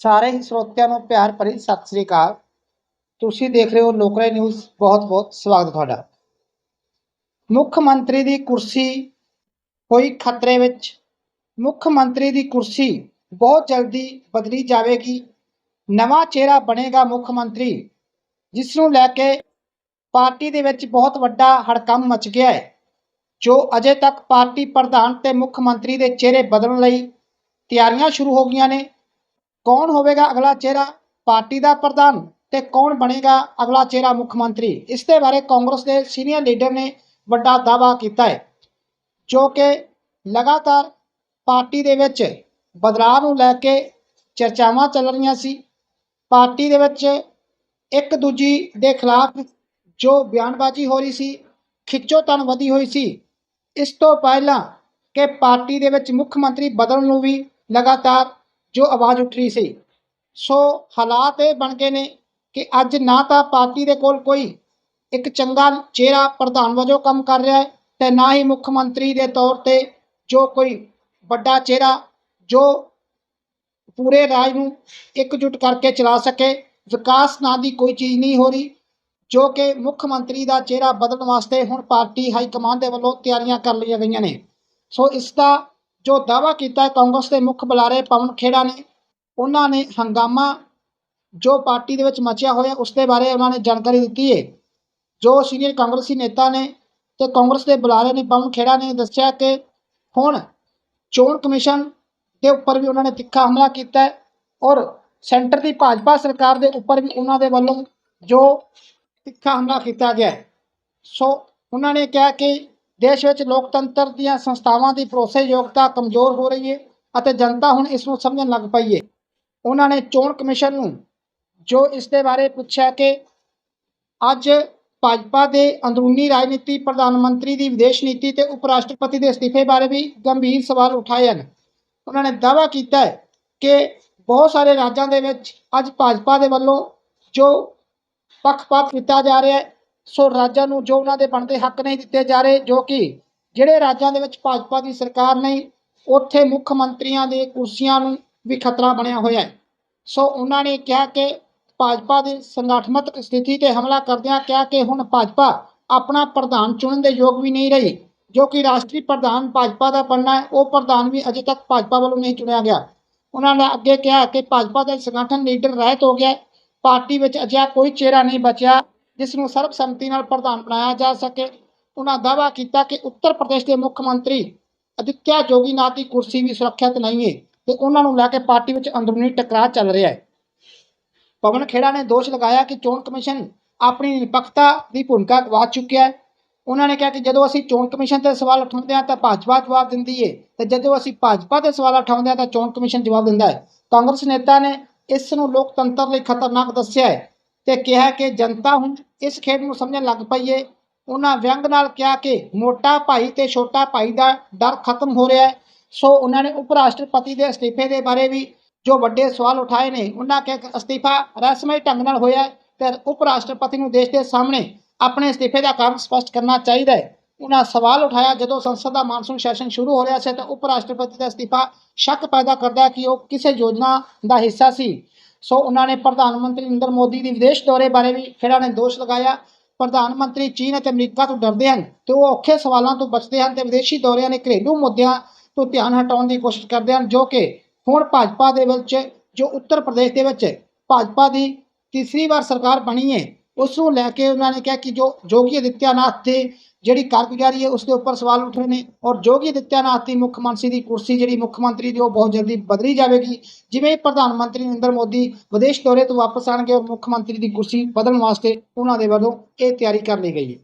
ਸਾਰੇ ਹੀ ਸਰੋਤਿਆਂ ਨੂੰ ਪਿਆਰ ਭਰੀ ਸਤਿ ਸ੍ਰੀ ਅਕਾਲ। ਤੁਸੀਂ ਦੇਖ ਰਹੇ ਹੋ ਲੋਕਰਾਏ ਨਿਊਜ਼। ਬਹੁਤ ਬਹੁਤ ਸਵਾਗਤ ਤੁਹਾਡਾ। ਮੁੱਖ ਮੰਤਰੀ ਦੀ ਕੁਰਸੀ ਹੋਈ ਖਤਰੇ ਵਿੱਚ। ਮੁੱਖ ਮੰਤਰੀ ਦੀ ਕੁਰਸੀ ਬਹੁਤ ਜਲਦੀ ਬਦਲੀ ਜਾਵੇਗੀ। ਨਵਾਂ ਚਿਹਰਾ ਬਣੇਗਾ ਮੁੱਖ ਮੰਤਰੀ, ਜਿਸ ਨੂੰ ਲੈ ਕੇ ਪਾਰਟੀ ਦੇ ਵਿੱਚ ਬਹੁਤ ਵੱਡਾ ਹੜਕੰਮ ਮਚ ਗਿਆ ਹੈ, ਜੋ ਅਜੇ ਤੱਕ ਪਾਰਟੀ ਪ੍ਰਧਾਨ ਤੇ ਮੁੱਖ ਮੰਤਰੀ ਦੇ ਚਿਹਰੇ ਬਦਲਣ ਲਈ ਤਿਆਰੀਆਂ ਸ਼ੁਰੂ ਹੋ ਗਈਆਂ ਨੇ। ਕੌਣ ਹੋਵੇਗਾ ਅਗਲਾ ਚਿਹਰਾ? ਪਾਰਟੀ ਦਾ ਪ੍ਰਧਾਨ। ਤੇ ਕੌਣ ਬਣੇਗਾ ਅਗਲਾ ਚਿਹਰਾ ਮੁੱਖ ਮੰਤਰੀ? ਇਸ ਦੇ ਬਾਰੇ ਕਾਂਗਰਸ ਦੇ ਸੀਨੀਅਰ ਲੀਡਰ ਨੇ ਵੱਡਾ ਦਾਅਵਾ ਕੀਤਾ ਹੈ, ਜੋ ਕਿ ਲਗਾਤਾਰ ਪਾਰਟੀ ਦੇ ਵਿੱਚ ਬਦਲਾਅ ਨੂੰ ਲੈ ਕੇ ਚਰਚਾਵਾਂ ਚੱਲ ਰਹੀਆਂ ਸੀ। ਪਾਰਟੀ ਦੇ ਵਿੱਚ ਇੱਕ ਦੂਜੀ ਦੇ ਖਿਲਾਫ ਜੋ ਬਿਆਨਬਾਜ਼ੀ ਹੋ ਰਹੀ ਸੀ ਖਿੱਚੋਤਾਣ ਵਧੀ ਹੋਈ ਸੀ। ਇਸ ਤੋਂ ਪਹਿਲਾਂ ਕਿ ਪਾਰਟੀ ਦੇ ਵਿੱਚ ਮੁੱਖ ਮੰਤਰੀ ਬਦਲਣ ਨੂੰ ਵੀ ਲਗਾਤਾਰ ਜੋ ਆਵਾਜ਼ ਉੱਠ ਰਹੀ ਸੀ। ਸੋ ਹਾਲਾਤ ਇਹ ਬਣ ਗਏ ਨੇ ਕਿ ਅੱਜ ਨਾ ਤਾਂ ਪਾਰਟੀ ਦੇ ਕੋਲ ਕੋਈ ਇੱਕ ਚੰਗਾ ਚਿਹਰਾ ਪ੍ਰਧਾਨ ਵਜੋਂ ਕੰਮ ਕਰ ਰਿਹਾ ਹੈ ਤੇ ਨਾ ਹੀ ਮੁੱਖ ਮੰਤਰੀ ਦੇ ਤੌਰ ਤੇ ਜੋ ਕੋਈ ਵੱਡਾ ਚਿਹਰਾ, ਜੋ ਪੂਰੇ ਰਾਜ ਨੂੰ ਇਕਜੁੱਟ ਕਰਕੇ ਚਲਾ ਸਕੇ। ਵਿਕਾਸ ਨਾਂ ਦੀ ਕੋਈ ਚੀਜ਼ ਨਹੀਂ ਹੋ ਰਹੀ, ਜੋ ਕਿ ਮੁੱਖ ਮੰਤਰੀ ਦਾ ਚਿਹਰਾ ਬਦਲਣ ਵਾਸਤੇ ਹੁਣ ਪਾਰਟੀ ਹਾਈ ਕਮਾਂਡ ਦੇ ਵੱਲੋਂ ਤਿਆਰੀਆਂ ਕਰ ਲਈਆਂ ਗਈਆਂ ਨੇ। ਸੋ ਇਸ ਦਾ ਜੋ ਦਾਅਵਾ ਕੀਤਾ ਹੈ, ਕਾਂਗਰਸ ਦੇ ਮੁੱਖ ਬੁਲਾਰੇ ਪਵਨ ਖੇੜਾ ਨੇ, ਉਹਨਾਂ ਨੇ ਹੰਗਾਮਾ ਜੋ ਪਾਰਟੀ ਦੇ ਵਿੱਚ ਮਚਿਆ ਹੋਇਆ, ਉਸ ਦੇ ਬਾਰੇ ਉਹਨਾਂ ਨੇ ਜਾਣਕਾਰੀ ਦਿੱਤੀ ਹੈ। ਜੋ ਸੀਨੀਅਰ ਕਾਂਗਰਸੀ ਨੇਤਾ ਨੇ ਤੇ ਕਾਂਗਰਸ ਦੇ ਬੁਲਾਰੇ ਨੇ, ਪਵਨ ਖੇੜਾ ਨੇ ਦੱਸਿਆ ਕਿ ਹੁਣ ਚੋਣ ਕਮਿਸ਼ਨ ਦੇ ਉੱਪਰ ਵੀ ਉਹਨਾਂ ਨੇ ਤਿੱਖਾ ਹਮਲਾ ਕੀਤਾ ਹੈ ਔਰ ਸੈਂਟਰ ਦੀ ਭਾਜਪਾ ਸਰਕਾਰ ਦੇ ਉੱਪਰ ਵੀ ਉਹਨਾਂ ਦੇ ਵੱਲੋਂ ਜੋ ਤਿੱਖਾ ਹਮਲਾ ਕੀਤਾ ਗਿਆ ਸੋ ਉਹਨਾਂ ਨੇ ਕਿਹਾ ਕਿ ਦੇਸ਼ ਵਿੱਚ ਲੋਕਤੰਤਰ ਦੀਆਂ ਸੰਸਥਾਵਾਂ ਦੀ ਭਰੋਸੇਯੋਗਤਾ ਕਮਜ਼ੋਰ ਹੋ ਰਹੀ ਹੈ ਅਤੇ ਜਨਤਾ ਹੁਣ ਇਸ ਨੂੰ ਸਮਝਣ ਲੱਗ ਪਈ ਹੈ। ਉਹਨਾਂ ਨੇ ਚੋਣ ਕਮਿਸ਼ਨ ਨੂੰ ਜੋ ਇਸ ਦੇ ਬਾਰੇ ਪੁੱਛਿਆ ਕਿ ਅੱਜ ਭਾਜਪਾ ਦੇ ਅੰਦਰੂਨੀ ਰਾਜਨੀਤੀ ਪ੍ਰਧਾਨ ਮੰਤਰੀ ਦੀ ਵਿਦੇਸ਼ ਨੀਤੀ ਤੇ ਉਪ ਰਾਸ਼ਟਰਪਤੀ ਦੇ ਅਸਤੀਫੇ ਬਾਰੇ ਵੀ ਗੰਭੀਰ ਸਵਾਲ ਉਠਾਏ ਹਨ। ਉਹਨਾਂ ਨੇ ਦਾਅਵਾ ਕੀਤਾ ਹੈ ਕਿ ਬਹੁਤ ਸਾਰੇ ਰਾਜਾਂ ਦੇ ਵਿੱਚ ਅੱਜ ਭਾਜਪਾ ਦੇ ਵੱਲੋਂ ਜੋ ਪੱਖਪਾਤ ਕੀਤਾ ਜਾ ਰਿਹਾ ਹੈ ਸੋ ਰਾਜਾਂ ਨੂੰ ਜੋ ਉਹਨਾਂ ਦੇ ਬਣਦੇ ਹੱਕ ਨਹੀਂ ਦਿੱਤੇ ਜਾ ਰਹੇ, ਜੋ ਕਿ ਜਿਹੜੇ ਰਾਜਾਂ ਦੇ ਵਿੱਚ ਭਾਜਪਾ ਦੀ ਸਰਕਾਰ ਨਹੀਂ, ਉੱਥੇ ਮੁੱਖ ਮੰਤਰੀਆਂ ਦੇ ਕੁਰਸੀਆਂ ਨੂੰ ਵੀ ਖਤਰਾ ਬਣਿਆ ਹੋਇਆ ਹੈ। ਸੋ ਉਹਨਾਂ ਨੇ ਕਿਹਾ ਕਿ ਭਾਜਪਾ ਦੀ ਸੰਗਠਨਮਕ ਸਥਿਤੀ ਤੇ ਹਮਲਾ ਕਰਦਿਆਂ ਕਿਹਾ ਕਿ ਹੁਣ ਭਾਜਪਾ ਆਪਣਾ ਪ੍ਰਧਾਨ ਚੁਣਨ ਦੇ ਯੋਗ ਵੀ ਨਹੀਂ ਰਹੀ, ਜੋ ਕਿ ਰਾਸ਼ਟਰੀ ਪ੍ਰਧਾਨ ਭਾਜਪਾ ਦਾ ਬਣਨਾ ਹੈ, ਉਹ ਪ੍ਰਧਾਨ ਵੀ ਅਜੇ ਤੱਕ ਭਾਜਪਾ ਵੱਲੋਂ ਨਹੀਂ ਚੁਣਿਆ ਗਿਆ। ਉਹਨਾਂ ਨੇ ਅੱਗੇ ਕਿਹਾ ਕਿ ਭਾਜਪਾ ਦਾ ਸੰਗਠਨ ਲੀਡਰ ਰਹਿਤ ਹੋ ਗਿਆ ਪਾਰਟੀ ਵਿੱਚ ਅਜਿਹਾ ਕੋਈ ਚਿਹਰਾ ਨਹੀਂ ਬਚਿਆ। ਜਿਸ ਨੂੰ ਸਰਬਸੰਮਤੀ ਨਾਲ ਪ੍ਰਧਾਨ ਬਣਾਇਆ ਜਾ ਸਕੇ, ਉਹਨਾਂ ਦਾਅਵਾ ਕੀਤਾ ਕਿ ਉੱਤਰ ਪ੍ਰਦੇਸ਼ ਦੇ ਮੁੱਖ ਮੰਤਰੀ ਅਦਿੱਤਿਆ ਜੋਗੀਨਾਥ ਦੀ ਕੁਰਸੀ ਵੀ ਸੁਰੱਖਿਅਤ ਨਹੀਂ ਹੈ ਤੇ ਉਹਨਾਂ ਨੂੰ ਲੈ ਕੇ ਪਾਰਟੀ ਵਿੱਚ ਅੰਦਰੂਨੀ ਟਕਰਾਅ ਚੱਲ ਰਿਹਾ ਹੈ। ਪਵਨ ਖੇੜਾ ਨੇ ਦੋਸ਼ ਲਗਾਇਆ ਕਿ ਚੋਣ ਕਮਿਸ਼ਨ ਆਪਣੀ ਨਿਰਪੱਖਤਾ ਦੀ ਭੂਮਿਕਾ ਗਵਾ ਚੁੱਕਿਆ ਹੈ। ਉਹਨਾਂ ਨੇ ਕਿਹਾ ਕਿ ਜਦੋਂ ਅਸੀਂ ਚੋਣ ਕਮਿਸ਼ਨ ਤੇ ਸਵਾਲ ਉਠਾਉਂਦੇ ਹਾਂ ਤਾਂ ਭਾਜਪਾ ਜਵਾਬ ਦਿੰਦੀ ਹੈ ਤੇ ਜਦੋਂ ਅਸੀਂ ਭਾਜਪਾ ਤੇ ਸਵਾਲ ਉਠਾਉਂਦੇ ਹਾਂ ਤਾਂ ਚੋਣ ਕਮਿਸ਼ਨ ਜਵਾਬ ਦਿੰਦਾ ਹੈ। ਕਾਂਗਰਸ ਨੇਤਾ ਨੇ ਇਸ ਨੂੰ ਲੋਕਤੰਤਰ ਲਈ ਖਤਰਨਾਕ ਦੱਸਿਆ ਹੈ। ਤੇ ਕਿਹਾ ਕਿ ਜਨਤਾ ਹੁਣ ਇਸ ਖੇਡ ਨੂੰ ਸਮਝਣ ਲੱਗ ਪਈ ਹੈ ਉਹਨਾਂ ਵਿਅੰਗ ਨਾਲ ਕਿਹਾ ਕਿ ਮੋਟਾ ਭਾਈ ਤੇ ਛੋਟਾ ਭਾਈ ਦਾ ਡਰ ਖਤਮ ਹੋ ਰਿਹਾ ਹੈ ਸੋ ਉਹਨਾਂ ਨੇ ਉਪ ਰਾਸ਼ਟਰਪਤੀ ਦੇ ਅਸਤੀਫੇ ਦੇ ਬਾਰੇ ਵੀ ਜੋ ਵੱਡੇ ਸਵਾਲ ਉਠਾਏ ਨੇ, ਉਹਨਾਂ ਕਿ ਅਸਤੀਫਾ ਰਸਮੀ ਢੰਗ ਨਾਲ ਹੋਇਆ ਹੈ ਤੇ ਉਪ ਰਾਸ਼ਟਰਪਤੀ ਨੂੰ ਦੇਸ਼ ਦੇ ਸਾਹਮਣੇ ਆਪਣੇ ਅਸਤੀਫੇ ਦਾ ਕਾਰਨ ਸਪਸ਼ਟ ਕਰਨਾ ਚਾਹੀਦਾ ਹੈ ਉਹਨਾਂ ਸਵਾਲ ਉਠਾਇਆ, ਜਦੋਂ ਸੰਸਦ ਦਾ ਮਾਨਸੂਨ ਸੈਸ਼ਨ ਸ਼ੁਰੂ ਹੋ ਰਿਹਾ ਸੀ ਤਾਂ ਉਪ ਰਾਸ਼ਟਰਪਤੀ ਦਾ ਅਸਤੀਫਾ ਸ਼ੱਕ ਪੈਦਾ ਕਰਦਾ ਕਿ ਉਹ ਕਿਸੇ ਯੋਜਨਾ ਦਾ ਹਿੱਸਾ ਸੀ। ਸੋ ਉਹਨਾਂ ਨੇ ਪ੍ਰਧਾਨ ਮੰਤਰੀ ਨਰਿੰਦਰ ਮੋਦੀ ਦੀ ਵਿਦੇਸ਼ ਦੌਰੇ ਬਾਰੇ ਵੀ ਖੇੜਾ ਨੇ ਦੋਸ਼ ਲਗਾਇਆ। ਪ੍ਰਧਾਨ ਮੰਤਰੀ ਚੀਨ ਅਤੇ ਅਮਰੀਕਾ ਤੋਂ ਡਰਦੇ ਹਨ ਤੇ ਉਹ ਔਖੇ ਸਵਾਲਾਂ ਤੋਂ ਬਚਦੇ ਹਨ ਤੇ ਵਿਦੇਸ਼ੀ ਦੌਰਿਆਂ ਨੇ ਘਰੇਲੂ ਮੁੱਦਿਆਂ ਤੋਂ ਧਿਆਨ ਹਟਾਉਣ ਦੀ ਕੋਸ਼ਿਸ਼ ਕਰਦੇ ਹਨ, ਜੋ ਕਿ ਹੁਣ ਭਾਜਪਾ ਦੇ ਵਿੱਚ, ਜੋ ਉੱਤਰ ਪ੍ਰਦੇਸ਼ ਦੇ ਵਿੱਚ ਭਾਜਪਾ ਦੀ ਤੀਸਰੀ ਵਾਰ ਸਰਕਾਰ ਬਣੀ ਹੈ, ਉਸ ਨੂੰ ਲੈ ਕੇ ਉਹਨਾਂ ਨੇ ਕਿਹਾ ਕਿ ਜੋ ਜੋਗੀ ਆਦਿੱਤਿਆਨਾਥ ਦੇ ਜਿਹੜੀ ਕਾਰਗੁਜ਼ਾਰੀ ਹੈ ਉਸ ਦੇ ਉੱਪਰ ਸਵਾਲ ਉੱਠ ਰਹੇ ਨੇ ਔਰ ਜੋਗੀ ਆਦਿੱਤਿਆਨਾਥ ਦੀ ਮੁੱਖ ਮੰਤਰੀ ਦੀ ਕੁਰਸੀ ਜਿਹੜੀ ਮੁੱਖ ਮੰਤਰੀ ਦੀ ਉਹ ਬਹੁਤ ਜਲਦੀ ਬਦਲੀ ਜਾਵੇਗੀ। ਜਿਵੇਂ ਪ੍ਰਧਾਨ ਮੰਤਰੀ ਨਰਿੰਦਰ ਮੋਦੀ ਵਿਦੇਸ਼ ਦੌਰੇ ਤੋਂ ਵਾਪਸ ਆਣਗੇ ਔਰ ਮੁੱਖ ਮੰਤਰੀ ਦੀ ਕੁਰਸੀ ਬਦਲਣ ਵਾਸਤੇ ਉਹਨਾਂ ਦੇ ਵੱਲੋਂ ਇਹ ਤਿਆਰੀ ਕਰ ਲਈ ਗਈ ਹੈ।